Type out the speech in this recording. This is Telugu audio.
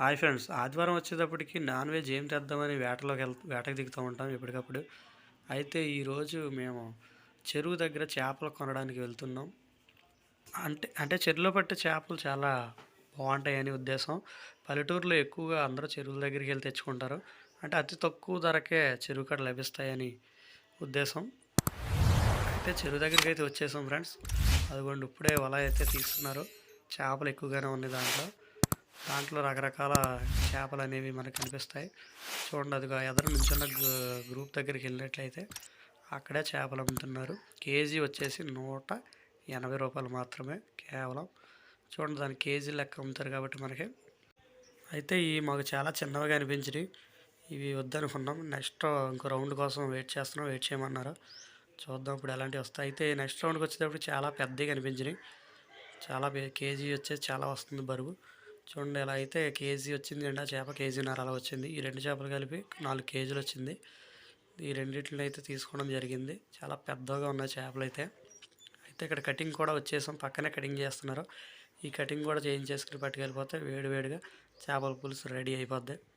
హాయ్ ఫ్రెండ్స్ ఆదివారం వచ్చేటప్పటికి నాన్ వెజ్ ఏం తెద్దామని వేటలోకి వెళ్ వేటకు దిగుతూ ఉంటాం ఎప్పటికప్పుడు అయితే ఈరోజు మేము చెరువు దగ్గర చేపలు కొనడానికి వెళ్తున్నాం. అంటే అంటే చెరువులో పట్టే చేపలు చాలా బాగుంటాయని ఉద్దేశం. పల్లెటూరులో ఎక్కువగా అందరూ చెరువుల దగ్గరికి వెళ్ళి తెచ్చుకుంటారు. అంటే అతి తక్కువ ధరకే చెరువు కాడ లభిస్తాయని ఉద్దేశం. అయితే చెరువు దగ్గరికి అయితే వచ్చేసాం ఫ్రెండ్స్. అదిగోండి ఇప్పుడే వల అయితే తీస్తున్నారు. చేపలు ఎక్కువగానే ఉన్నాయి దాంట్లో. దాంట్లో రకరకాల చేపలు అనేవి మనకు కనిపిస్తాయి. చూడండి అదిగా ఎదురు నుంచున్న గ్రూప్ దగ్గరికి వెళ్ళినట్లయితే అక్కడే చేపలు అమ్ముతున్నారు. కేజీ వచ్చేసి నూట ఎనభై రూపాయలు మాత్రమే కేవలం. చూడండి దాని కేజీ లెక్క అమ్ముతారు కాబట్టి మనకి. అయితే ఈ మాకు చాలా చిన్నవిగా అనిపించినాయి. ఇవి వద్దనుకున్నాం. నెక్స్ట్ ఇంకో రౌండ్ కోసం వెయిట్ చేస్తున్నాం. వెయిట్ చేయమన్నారు. చూద్దాం ఇప్పుడు ఎలాంటివి వస్తాయి. అయితే నెక్స్ట్ రౌండ్కి వచ్చేటప్పుడు చాలా పెద్దగా అనిపించినాయి. చాలా కేజీ వచ్చేసి చాలా వస్తుంది బరువు. చూడండి ఇలా అయితే కేజీ వచ్చింది ఎండా చేప కేజీన్నర అలా వచ్చింది. ఈ రెండు చేపలు కలిపి నాలుగు కేజీలు వచ్చింది. ఈ రెండింటిని అయితే తీసుకోవడం జరిగింది. చాలా పెద్దగా ఉన్నాయి చేపలు అయితే. అయితే ఇక్కడ కటింగ్ కూడా వచ్చేసాం. పక్కనే కటింగ్ చేస్తున్నారు. ఈ కటింగ్ కూడా చేయించేసుకుని పట్టుకెళ్ళిపోతే వేడి వేడిగా చేపల పులుసు రెడీ అయిపోద్ది.